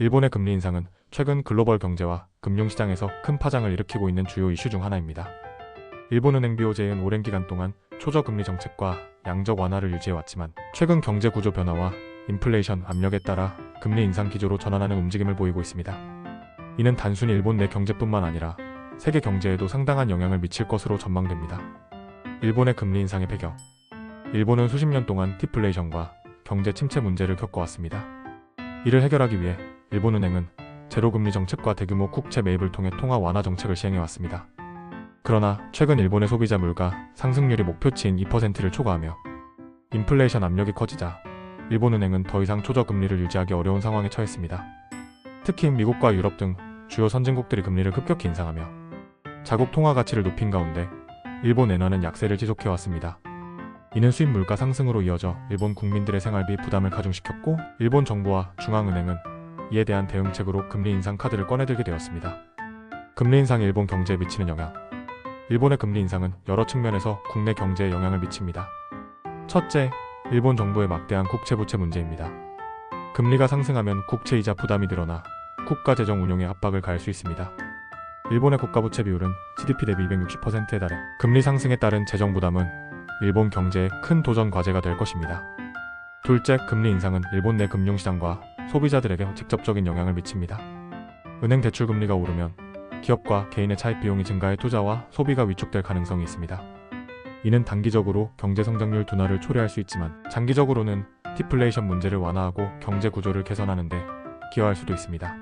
일본의 금리 인상은 최근 글로벌 경제와 금융시장에서 큰 파장을 일으키고 있는 주요 이슈 중 하나입니다. 일본은행 BOJ는 오랜 기간 동안 초저금리 정책과 양적 완화를 유지해왔지만 최근 경제 구조 변화와 인플레이션 압력에 따라 금리 인상 기조로 전환하는 움직임을 보이고 있습니다. 이는 단순히 일본 내 경제뿐만 아니라 세계 경제에도 상당한 영향을 미칠 것으로 전망됩니다. 일본의 금리 인상의 배경 일본은 수십 년 동안 디플레이션과 경제 침체 문제를 겪어왔습니다. 이를 해결하기 위해 일본은행은 제로금리 정책과 대규모 국채 매입을 통해 통화 완화 정책을 시행해왔습니다. 그러나 최근 일본의 소비자 물가 상승률이 목표치인 2%를 초과하며 인플레이션 압력이 커지자 일본은행은 더 이상 초저금리를 유지하기 어려운 상황에 처했습니다. 특히 미국과 유럽 등 주요 선진국들이 금리를 급격히 인상하며 자국 통화 가치를 높인 가운데 일본 엔화는 약세를 지속해왔습니다. 이는 수입 물가 상승으로 이어져 일본 국민들의 생활비 부담을 가중시켰고 일본 정부와 중앙은행은 이에 대한 대응책으로 금리 인상 카드를 꺼내들게 되었습니다. 금리 인상이 일본 경제에 미치는 영향 일본의 금리 인상은 여러 측면에서 국내 경제에 영향을 미칩니다. 첫째, 일본 정부의 막대한 국채 부채 문제입니다. 금리가 상승하면 국채 이자 부담이 늘어나 국가 재정 운용에 압박을 가할 수 있습니다. 일본의 국가 부채 비율은 GDP 대비 260%에 달해 금리 상승에 따른 재정 부담은 일본 경제에 큰 도전 과제가 될 것입니다. 둘째, 금리 인상은 일본 내 금융시장과 소비자들에게 직접적인 영향을 미칩니다. 은행 대출 금리가 오르면 기업과 개인의 차입 비용이 증가해 투자와 소비가 위축될 가능성이 있습니다. 이는 단기적으로 경제 성장률 둔화를 초래할 수 있지만 장기적으로는 디플레이션 문제를 완화하고 경제 구조를 개선하는 데 기여할 수도 있습니다.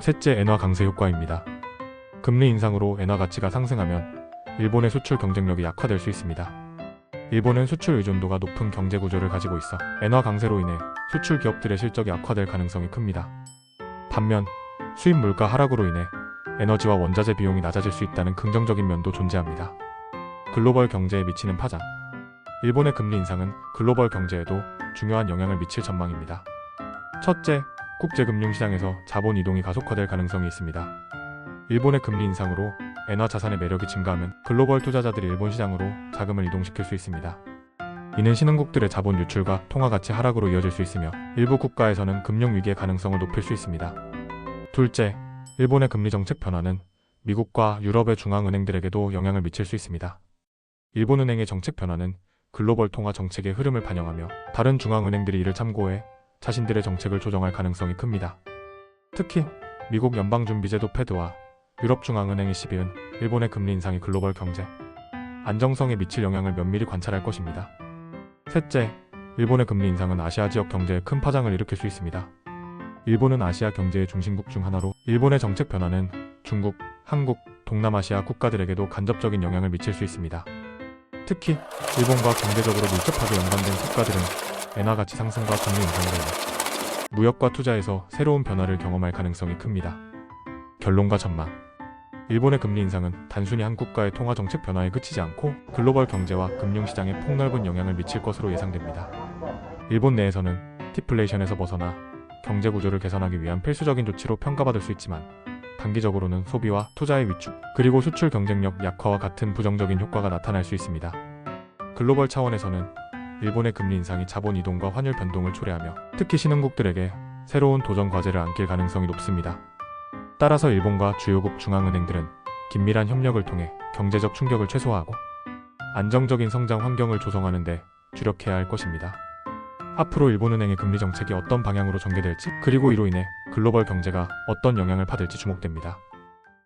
셋째, 엔화 강세 효과입니다. 금리 인상으로 엔화 가치가 상승하면 일본의 수출 경쟁력이 약화될 수 있습니다. 일본은 수출 의존도가 높은 경제 구조를 가지고 있어 엔화 강세로 인해 수출 기업들의 실적이 악화될 가능성이 큽니다. 반면 수입 물가 하락으로 인해 에너지와 원자재 비용이 낮아질 수 있다는 긍정적인 면도 존재합니다. 글로벌 경제에 미치는 파장 일본의 금리 인상은 글로벌 경제에도 중요한 영향을 미칠 전망입니다. 첫째, 국제금융시장에서 자본 이동이 가속화될 가능성이 있습니다. 일본의 금리 인상으로 엔화 자산의 매력이 증가하면 글로벌 투자자들이 일본 시장으로 자금을 이동시킬 수 있습니다. 이는 신흥국들의 자본 유출과 통화 가치 하락으로 이어질 수 있으며 일부 국가에서는 금융 위기의 가능성을 높일 수 있습니다. 둘째, 일본의 금리 정책 변화는 미국과 유럽의 중앙은행들에게도 영향을 미칠 수 있습니다. 일본은행의 정책 변화는 글로벌 통화 정책의 흐름을 반영하며 다른 중앙은행들이 이를 참고해 자신들의 정책을 조정할 가능성이 큽니다. 특히 미국 연방준비제도 패드와 유럽중앙은행 ECB는 일본의 금리 인상이 글로벌 경제 안정성에 미칠 영향을 면밀히 관찰할 것입니다. 셋째, 일본의 금리 인상은 아시아 지역 경제에 큰 파장을 일으킬 수 있습니다. 일본은 아시아 경제의 중심국 중 하나로 일본의 정책 변화는 중국, 한국, 동남아시아 국가들에게도 간접적인 영향을 미칠 수 있습니다. 특히 일본과 경제적으로 밀접하게 연관된 국가들은 엔화 가치 상승과 금리 인상으로 무역과 투자에서 새로운 변화를 경험할 가능성이 큽니다. 결론과 전망 일본의 금리 인상은 단순히 한 국가의 통화 정책 변화에 그치지 않고 글로벌 경제와 금융시장에 폭넓은 영향을 미칠 것으로 예상됩니다. 일본 내에서는 디플레이션에서 벗어나 경제 구조를 개선하기 위한 필수적인 조치로 평가받을 수 있지만 단기적으로는 소비와 투자의 위축, 그리고 수출 경쟁력 약화와 같은 부정적인 효과가 나타날 수 있습니다. 글로벌 차원에서는 일본의 금리 인상이 자본 이동과 환율 변동을 초래하며 특히 신흥국들에게 새로운 도전 과제를 안길 가능성이 높습니다. 따라서 일본과 주요국 중앙은행들은 긴밀한 협력을 통해 경제적 충격을 최소화하고 안정적인 성장 환경을 조성하는 데 주력해야 할 것입니다. 앞으로 일본은행의 금리 정책이 어떤 방향으로 전개될지 그리고 이로 인해 글로벌 경제가 어떤 영향을 받을지 주목됩니다.